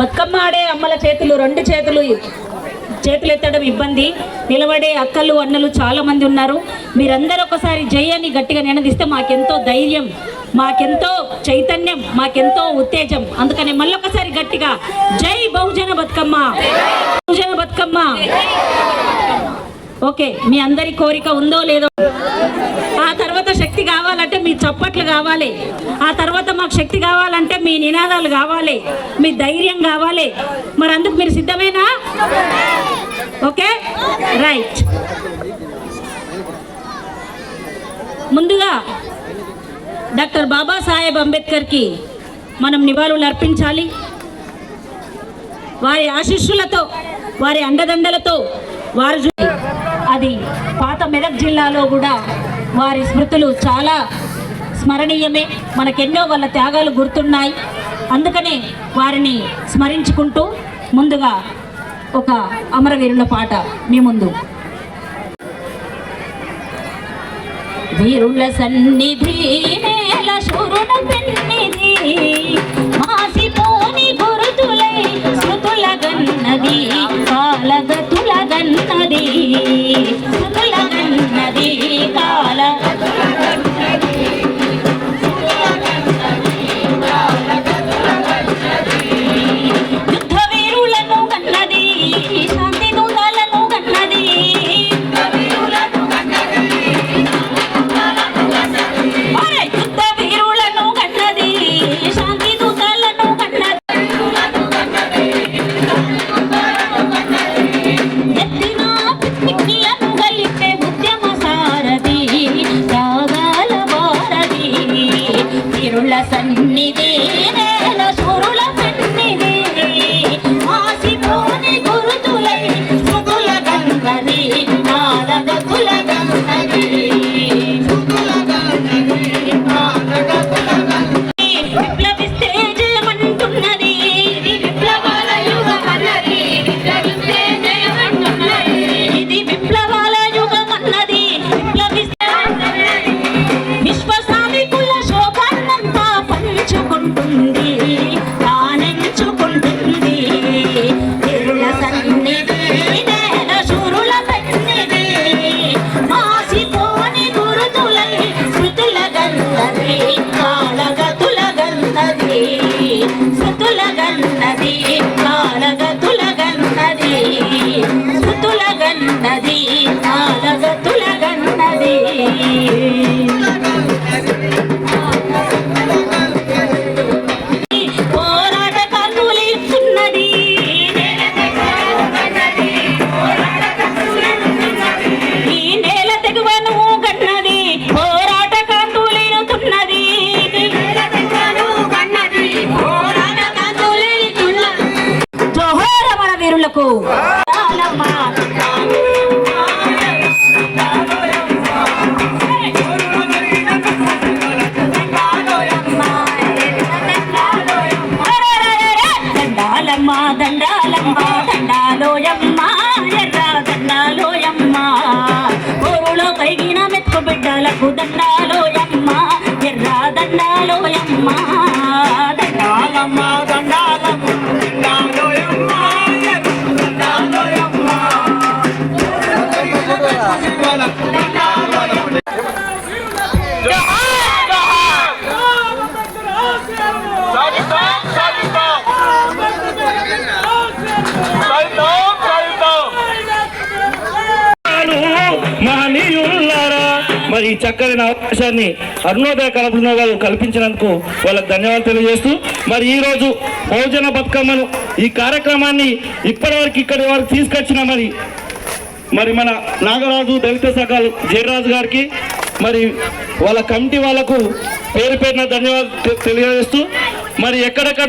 బతుకమ్మ ఆడే అమ్మల చేతులు రెండు చేతులు చేతులు ఎత్తడం ఇబ్బంది. నిలబడే అక్కలు అన్నలు చాలా మంది ఉన్నారు. మీరందరూ ఒకసారి జై అని గట్టిగా నినదిస్తే మాకెంతో ధైర్యం మాకెంతో చైతన్యం మాకెంతో ఉత్తేజం. అందుకనే మళ్ళొకసారి గట్టిగా జై బహుజన బతుకమ్మ బహుజన బతుకమ్మ. ఓకే మీ అందరి కోరిక ఉందో లేదో. ఆ తర్వాత శక్తి కావాలంటే మీ చప్పట్లు కావాలి. ఆ తర్వాత మాకు శక్తి కావాలంటే మీ నినాదాలు కావాలి. మీ ధైర్యం కావాలి. మరి అందుకు మీరు సిద్ధమేనా? Okay right. ముందుగా డాక్టర్ బాబాసాహెబ్ అంబేద్కర్కి మనం నివాళులు అర్పించాలి. వారి ఆశీస్సులతో వారి అండదండలతో వారు చూ- అది పాత మెదక్ జిల్లాలో కూడా వారి స్మృతులు చాలా స్మరణీయమే. మనకెన్నో వాళ్ళ త్యాగాలు గుర్తున్నాయి. అందుకనే వారిని స్మరించుకుంటూ ముందుగా ఒక అమరవీరుల పాట మీ ముందు. వీరుల సన్నిధి నేల శూరుల పెన్నిధి మాసిపోని గురుతులై స్మృతుల గన్నది కాలగత సన్నిధి బిడ్డలకు దండాలోయమ్మ ఎర్ర దండాలోయమ్మ ఈ చక్కని అవకాశాన్ని అరుణోదయ కల్పన వాళ్ళు కల్పించినందుకు వాళ్ళకు ధన్యవాదాలు తెలియజేస్తూ మరి ఈ రోజు బహుజన బతుకమ్మను ఈ కార్యక్రమాన్ని ఇప్పటివరకు ఇక్కడి వరకు తీసుకొచ్చిన మరి మరి మన నాగరాజు దళిత సకాలు జయరాజు గారికి మరి వాళ్ళ కమిటీ వాళ్ళకు పేరు పేరున ధన్యవాదాలు తెలియజేస్తూ మరి ఎక్కడెక్కడ